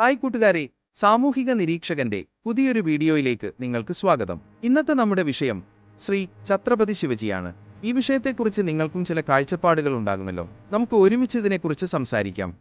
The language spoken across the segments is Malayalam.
ഹായ് കൂട്ടുകാരെ സാമൂഹിക നിരീക്ഷകന്റെ പുതിയൊരു വീഡിയോയിലേക്ക് നിങ്ങൾക്ക് സ്വാഗതം. ഇന്നത്തെ നമ്മുടെ വിഷയം ശ്രീ ഛത്രപതി ശിവജിയാണ്. ഈ വിഷയത്തെക്കുറിച്ച് നിങ്ങൾക്കും ചില കാഴ്ചപ്പാടുകൾ ഉണ്ടാകുമല്ലോ. നമുക്ക് ഒരുമിച്ച് ഇതിനെക്കുറിച്ച് സംസാരിക്കാം.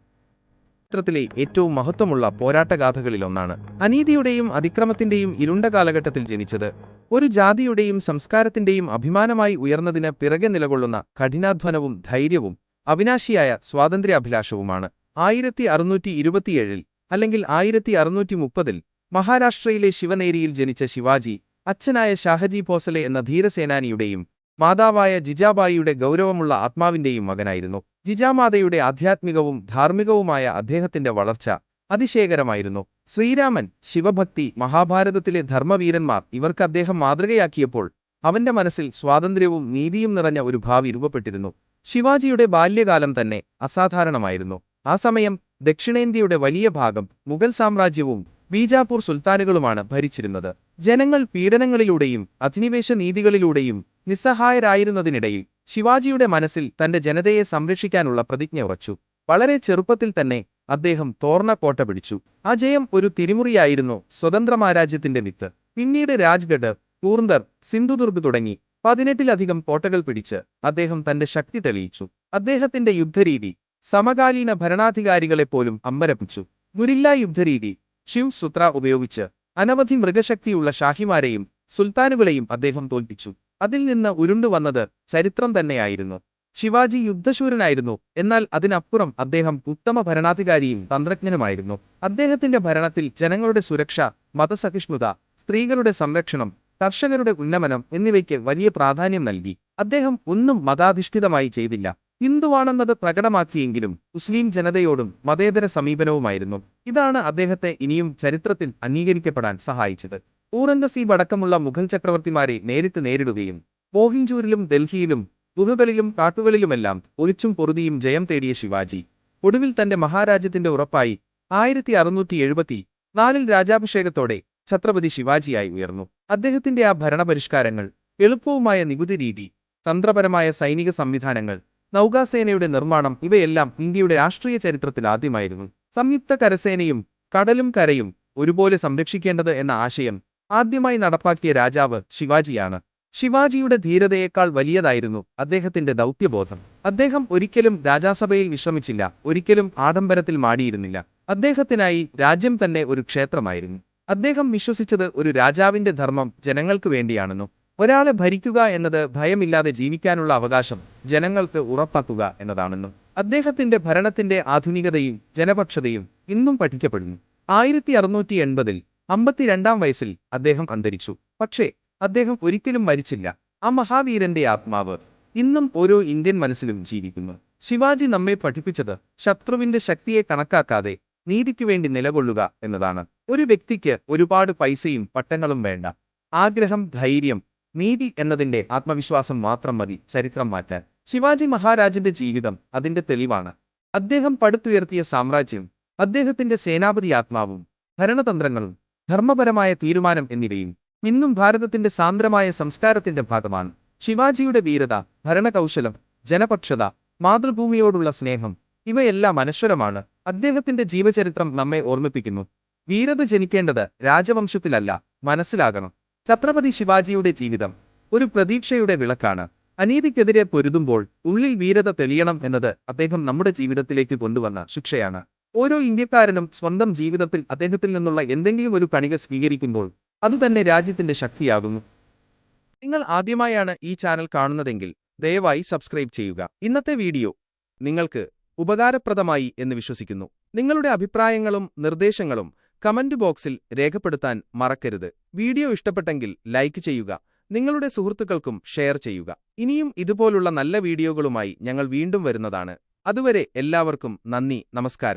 ചരിത്രത്തിലെ ഏറ്റവും മഹത്വമുള്ള പോരാട്ടഗാഥകളിലൊന്നാണ് അനീതിയുടെയും അതിക്രമത്തിന്റെയും ഇരുണ്ട കാലഘട്ടത്തിൽ ജനിച്ചത് ഒരു ജാതിയുടെയും സംസ്കാരത്തിന്റെയും അഭിമാനമായി ഉയർന്നതിന് പിറകെ നിലകൊള്ളുന്ന കഠിനാധ്വാനവും ധൈര്യവും അവിനാശിയായ സ്വാതന്ത്ര്യാഭിലാഷവുമാണ്. ആയിരത്തി അറുന്നൂറ്റി ഇരുപത്തിയേഴിൽ അല്ലെങ്കിൽ ആയിരത്തി അറുന്നൂറ്റി മുപ്പതിൽ മഹാരാഷ്ട്രയിലെ ശിവനേരിയിൽ ജനിച്ച ശിവാജി അച്ഛനായ ഷാഹജി ഭോസലെ എന്ന ധീരസേനാനിയുടെയും മാതാവായ ജിജാബായിയുടെ ഗൗരവമുള്ള ആത്മാവിന്റെയും മകനായിരുന്നു. ജിജാമാതയുടെ ആധ്യാത്മികവും ധാർമ്മികവുമായ അദ്ദേഹത്തിന്റെ വളർച്ച അതിശയകരമായിരുന്നു. ശ്രീരാമൻ ശിവഭക്തി മഹാഭാരതത്തിലെ ധർമ്മവീരന്മാർ ഇവർക്ക് അദ്ദേഹം മാതൃകയാക്കിയപ്പോൾ അവന്റെ മനസ്സിൽ സ്വാതന്ത്ര്യവും നീതിയും നിറഞ്ഞ ഒരു ഭാവി രൂപപ്പെട്ടിരുന്നു. ശിവാജിയുടെ ബാല്യകാലം തന്നെ അസാധാരണമായിരുന്നു. ആ സമയം ദക്ഷിണേന്ത്യയുടെ വലിയ ഭാഗം മുഗൾ സാമ്രാജ്യവും ബീജാപൂർ സുൽത്താനുകളുമാണ് ഭരിച്ചിരുന്നത്. ജനങ്ങൾ പീഡനങ്ങളിലൂടെയും അധിനിവേശ നീതികളിലൂടെയും നിസ്സഹായരായിരുന്നതിനിടയിൽ ശിവാജിയുടെ മനസ്സിൽ തന്റെ ജനതയെ സംരക്ഷിക്കാനുള്ള പ്രതിജ്ഞ ഉറച്ചു. വളരെ ചെറുപ്പത്തിൽ തന്നെ അദ്ദേഹം തോർണ കോട്ട പിടിച്ചു. ആ ജയം ഒരു തിരിമുറിയായിരുന്നു സ്വതന്ത്രമാരാജ്യത്തിന്റെ വിത്ത്. പിന്നീട് രാജ്ഗഡ് പൂർന്ദർ സിന്ധുദുർഗ് തുടങ്ങി പതിനെട്ടിലധികം കോട്ടകൾ പിടിച്ച് അദ്ദേഹം തന്റെ ശക്തി തെളിയിച്ചു. അദ്ദേഹത്തിന്റെ യുദ്ധരീതി സമകാലീന ഭരണാധികാരികളെപ്പോലും അമ്പരപ്പിച്ചു. ഗുരില്ല യുദ്ധരീതി ശിവ് സുത്ര ഉപയോഗിച്ച് അനവധി മൃഗശക്തിയുള്ള ഷാഹിമാരെയും സുൽത്താനുകളെയും അദ്ദേഹം തോൽപ്പിച്ചു. അതിൽ നിന്ന് ഉരുണ്ടു വന്നത് ചരിത്രം തന്നെയായിരുന്നു. ശിവാജി യുദ്ധശൂരനായിരുന്നു എന്നാൽ അതിനപ്പുറം അദ്ദേഹം ഉത്തമ ഭരണാധികാരിയും തന്ത്രജ്ഞനുമായിരുന്നു. അദ്ദേഹത്തിന്റെ ഭരണത്തിൽ ജനങ്ങളുടെ സുരക്ഷ മതസഹിഷ്ണുത സ്ത്രീകളുടെ സംരക്ഷണം കർഷകരുടെ ഉന്നമനം എന്നിവയ്ക്ക് വലിയ പ്രാധാന്യം നൽകി. അദ്ദേഹം ഒന്നും മതാധിഷ്ഠിതമായി ചെയ്തില്ല. ഹിന്ദുവാണെന്നത് പ്രകടമാക്കിയെങ്കിലും മുസ്ലിം ജനതയോടും മതേതര സമീപനവുമായിരുന്നു. ഇതാണ് അദ്ദേഹത്തെ ഇനിയും ചരിത്രത്തിൽ അംഗീകരിക്കപ്പെടാൻ സഹായിച്ചത്. ഊറംഗസീബ് അടക്കമുള്ള മുഗൾ ചക്രവർത്തിമാരെ നേരിട്ട് നേരിടുകയും മോഹിഞ്ചൂരിലും ഡൽഹിയിലും ഗുഹകളിലും കാട്ടുകളിലുമെല്ലാം ഒളിച്ചും പൊറുതിയും ജയം തേടിയ ശിവാജി. ഒടുവിൽ തന്റെ മഹാരാജ്യത്തിന്റെ ഉറപ്പായി ആയിരത്തി അറുന്നൂറ്റി എഴുപത്തി നാലിൽ രാജാഭിഷേകത്തോടെ ഛത്രപതി ശിവാജിയായി ഉയർന്നു. അദ്ദേഹത്തിന്റെ ആ ഭരണപരിഷ്കാരങ്ങൾ എളുപ്പവുമായ നികുതി രീതി തന്ത്രപരമായ സൈനിക സംവിധാനങ്ങൾ നൗകാസേനയുടെ നിർമ്മാണം ഇവയെല്ലാം ഇന്ത്യയുടെ രാഷ്ട്രീയ ചരിത്രത്തിൽ ആദ്യമായിരുന്നു. സംയുക്ത കരസേനയും കടലും കരയും ഒരുപോലെ സംരക്ഷിക്കേണ്ടത് എന്ന ആശയം ആദ്യമായി നടപ്പാക്കിയ രാജാവ് ശിവാജിയാണ്. ശിവാജിയുടെ ധീരതയേക്കാൾ വലിയതായിരുന്നു അദ്ദേഹത്തിന്റെ ദൗത്യബോധം. അദ്ദേഹം ഒരിക്കലും രാജാസഭയിൽ വിശ്രമിച്ചില്ല ഒരിക്കലും ആഡംബരത്തിൽ മാടിയിരുന്നില്ല. അദ്ദേഹത്തിനായി രാജ്യം തന്നെ ഒരു ക്ഷേത്രമായിരുന്നു. അദ്ദേഹം വിശ്വസിച്ചത് ഒരു രാജാവിന്റെ ധർമ്മം ജനങ്ങൾക്ക് വേണ്ടിയാണെന്നു ഒരാളെ ഭരിക്കുക എന്നത് ഭയമില്ലാതെ ജീവിക്കാനുള്ള അവകാശം ജനങ്ങൾക്ക് ഉറപ്പാക്കുക എന്നതാണെന്നും അദ്ദേഹത്തിന്റെ ഭരണത്തിന്റെ ആധുനികതയും ജനപക്ഷതയും ഇന്നും പഠിക്കപ്പെടുന്നു. ആയിരത്തി അറുന്നൂറ്റി എൺപതിൽ അമ്പത്തിരണ്ടാം വയസ്സിൽ അദ്ദേഹം അന്തരിച്ചു. പക്ഷേ അദ്ദേഹം ഒരിക്കലും മരിച്ചില്ല. ആ മഹാവീരന്റെ ആത്മാവ് ഇന്നും ഓരോ ഇന്ത്യൻ മനസ്സിലും ജീവിക്കുന്നു. ശിവാജി നമ്മെ പഠിപ്പിച്ചത് ശത്രുവിന്റെ ശക്തിയെ കണക്കാക്കാതെ നീതിക്കു വേണ്ടി നിലകൊള്ളുക എന്നതാണ്. ഒരു വ്യക്തിക്ക് ഒരുപാട് പൈസയും പട്ടങ്ങളും വേണ്ട. ആഗ്രഹം ധൈര്യം നീതി എന്നതിന്റെ ആത്മവിശ്വാസം മാത്രം മതി ചരിത്രം മാറ്റാൻ. ശിവാജി മഹാരാജന്റെ ജീവിതം അതിന്റെ തെളിവാണ്. അദ്ദേഹം പടുത്തുയർത്തിയ സാമ്രാജ്യം അദ്ദേഹത്തിന്റെ സേനാപതി ആത്മാവും ഭരണതന്ത്രങ്ങളും ധർമ്മപരമായ തീരുമാനം എന്നിവയും ഇന്നും ഭാരതത്തിന്റെ സാന്ദ്രമായ സംസ്കാരത്തിന്റെ ഭാഗമാണ്. ശിവാജിയുടെ വീരത ഭരണകൗശലം ജനപക്ഷത മാതൃഭൂമിയോടുള്ള സ്നേഹം ഇവയെല്ലാം അനശ്വരമാണ്. അദ്ദേഹത്തിന്റെ ജീവചരിത്രം നമ്മെ ഓർമ്മിപ്പിക്കുന്നു. വീരത ജനിക്കേണ്ടത് രാജവംശത്തിലല്ല മനസ്സിലാകണം. ഛത്രപതി ശിവാജിയുടെ ജീവിതം ഒരു പ്രതീക്ഷയുടെ വിളക്കാണ്. അനീതിക്കെതിരെ പൊരുതുമ്പോൾ ഉള്ളിൽ വീരത തെളിയണം എന്നത് അദ്ദേഹം നമ്മുടെ ജീവിതത്തിലേക്ക് കൊണ്ടുവന്ന ശിക്ഷയാണ്. ഓരോ ഇന്ത്യക്കാരനും സ്വന്തം ജീവിതത്തിൽ അദ്ദേഹത്തിൽ നിന്നുള്ള എന്തെങ്കിലും ഒരു കണിക സ്വീകരിക്കുമ്പോൾ അതുതന്നെ രാജ്യത്തിന്റെ ശക്തിയാകുന്നു. നിങ്ങൾ ആദ്യമായാണ് ഈ ചാനൽ കാണുന്നതെങ്കിൽ ദയവായി സബ്സ്ക്രൈബ് ചെയ്യുക. ഇന്നത്തെ വീഡിയോ നിങ്ങൾക്ക് ഉപകാരപ്രദമായി എന്ന് വിശ്വസിക്കുന്നു. നിങ്ങളുടെ അഭിപ്രായങ്ങളും നിർദ്ദേശങ്ങളും കമന്റ് ബോക്സിൽ രേഖപ്പെടുത്താൻ മറക്കരുത്. വീഡിയോ ഇഷ്ടപ്പെട്ടെങ്കിൽ ലൈക്ക് ചെയ്യുക നിങ്ങളുടെ സുഹൃത്തുക്കൾക്കും ഷെയർ ചെയ്യുക. ഇനിയും ഇതുപോലുള്ള നല്ല വീഡിയോകളുമായി ഞങ്ങൾ വീണ്ടും വരുന്നതാണ്. അതുവരെ എല്ലാവർക്കും നന്ദി നമസ്കാരം.